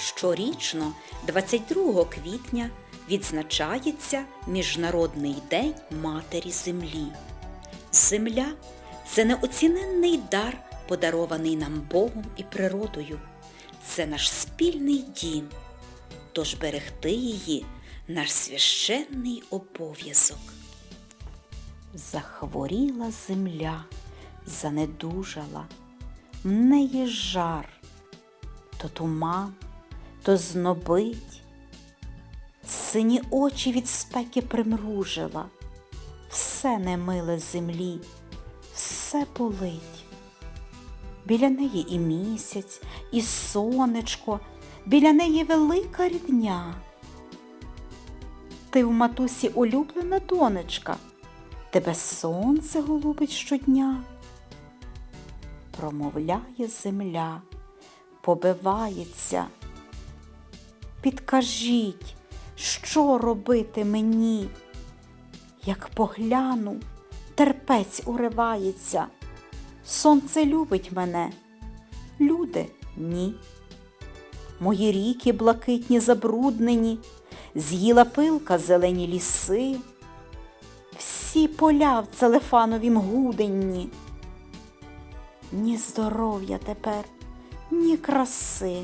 Щорічно, 22 квітня, відзначається Міжнародний день Матері Землі. Земля це неоціненний дар, подарований нам Богом і природою. Це наш спільний дім. Тож берегти її наш священний обов'язок. Захворіла земля, занедужала, в неї жар, то туман, то знобить, сині очі від спеки примружила, все немиле землі, все болить. Біля неї і місяць, і сонечко, біля неї велика рідня. Ти в матусі улюблена донечка, тебе сонце голубить щодня. Промовляє земля, побивається. Підкажіть, що робити мені? Як погляну, терпець уривається. Сонце любить мене, люди ні. Мої ріки блакитні забруднені, з'їла пилка зелені ліси, всі поля в целефановім гуденні. Ні здоров'я тепер, ні краси.